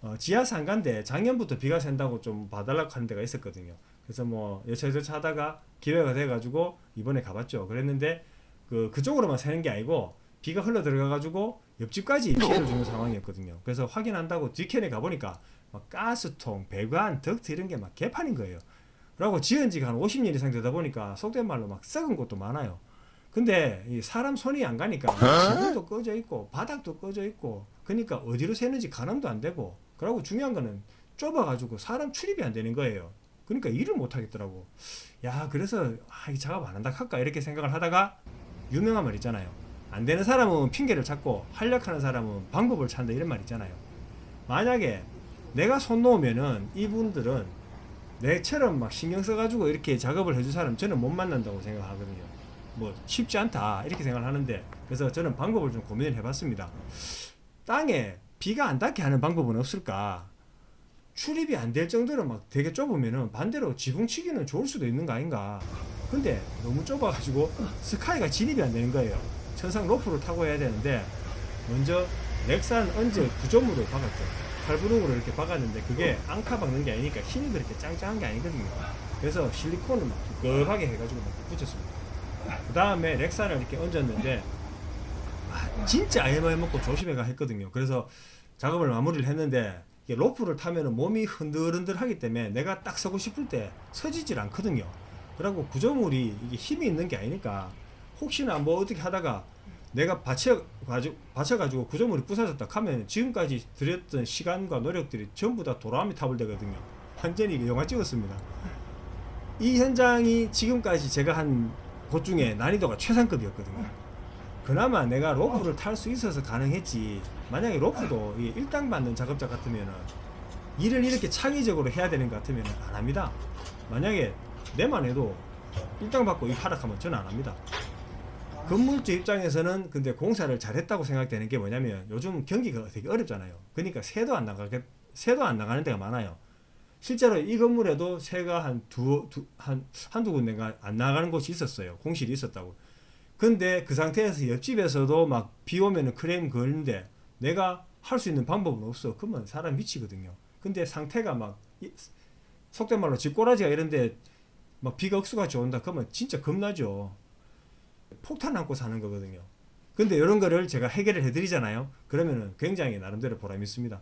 어, 지하 상가인데 작년부터 비가 샌다고 좀 봐달라고 하는 데가 있었거든요. 그래서 뭐 여차저차 하다가 기회가 돼가지고 이번에 가봤죠. 그랬는데 그 그쪽으로만 새는 게 아니고 비가 흘러 들어가가지고 옆집까지 피해를 주는 상황이었거든요. 그래서 확인한다고 뒷캔에 가보니까 막 가스통, 배관, 덕트 이런 게 막 개판인 거예요. 그리고 지은 지가 한 50년 이상 되다 보니까 속된 말로 막 썩은 곳도 많아요. 근데 이 사람 손이 안 가니까 지붕도 꺼져 있고 바닥도 꺼져 있고 그러니까 어디로 새는지 가늠도 안 되고 그리고 중요한 거는 좁아가지고 사람 출입이 안 되는 거예요. 그러니까 일을 못 하겠더라고. 야 그래서 아, 이 작업 안 한다 할까 이렇게 생각을 하다가 유명한 말 있잖아요. 안 되는 사람은 핑계를 찾고 활력하는 사람은 방법을 찾는다 이런 말 있잖아요. 만약에 내가 손 놓으면은 이분들은 내처럼 막 신경 써가지고 이렇게 작업을 해줄 사람 저는 못 만난다고 생각하거든요. 뭐 쉽지 않다 이렇게 생각을 하는데 그래서 저는 방법을 좀 고민을 해봤습니다. 땅에 비가 안 닿게 하는 방법은 없을까? 출입이 안 될 정도로 막 되게 좁으면은 반대로 지붕치기는 좋을 수도 있는 거 아닌가? 근데 너무 좁아가지고 스카이가 진입이 안 되는 거예요. 천상 로프를 타고 해야 되는데 먼저 넥산 언제 구조물을 박았죠. 칼부릉으로 이렇게 박았는데 그게 앙카 박는 게 아니니까 힘이 그렇게 짱짱한 게 아니거든요. 그래서 실리콘을 막 두껍하게 해가지고 막 붙였습니다. 그 다음에 렉산을 이렇게 얹었는데 아, 진짜 아예마에 먹고 조심해가 했거든요. 그래서 작업을 마무리를 했는데 로프를 타면은 몸이 흔들흔들하기 때문에 내가 딱 서고 싶을 때 서지질 않거든요. 그리고 구조물이 이게 힘이 있는 게 아니니까 혹시나 뭐 어떻게 하다가 내가 받쳐가지고 받쳐가지고 구조물이 부서졌다 하면 지금까지 들였던 시간과 노력들이 전부 다 도라미 타불되거든요. 완전히 영화 찍었습니다. 이 현장이 지금까지 제가 한 곳 중에 난이도가 최상급이었거든요. 그나마 내가 로프를 탈 수 있어서 가능했지. 만약에 로프도 이 일당 받는 작업자 같으면은 일을 이렇게 창의적으로 해야 되는 것 같으면 안 합니다. 만약에 내만 해도 일당 받고 이 하락하면 저는 안 합니다. 건물주 입장에서는 근데 공사를 잘했다고 생각되는 게 뭐냐면 요즘 경기가 되게 어렵잖아요. 그러니까 새도 안 나가게 새도 안 나가는 데가 많아요. 실제로 이 건물에도 새가 한 두, 두, 한, 한두 군데가 안 나가는 곳이 있었어요. 공실이 있었다고. 근데 그 상태에서 옆집에서도 막 비 오면은 크레임 걸는데 내가 할 수 있는 방법은 없어. 그러면 사람 미치거든요. 근데 상태가 막, 이- 속된 말로 집꼬라지가 이런데 막 비가 억수같이 온다. 그러면 진짜 겁나죠. 폭탄 안고 사는 거거든요. 근데 이런 거를 제가 해결을 해드리잖아요. 그러면은 굉장히 나름대로 보람 있습니다.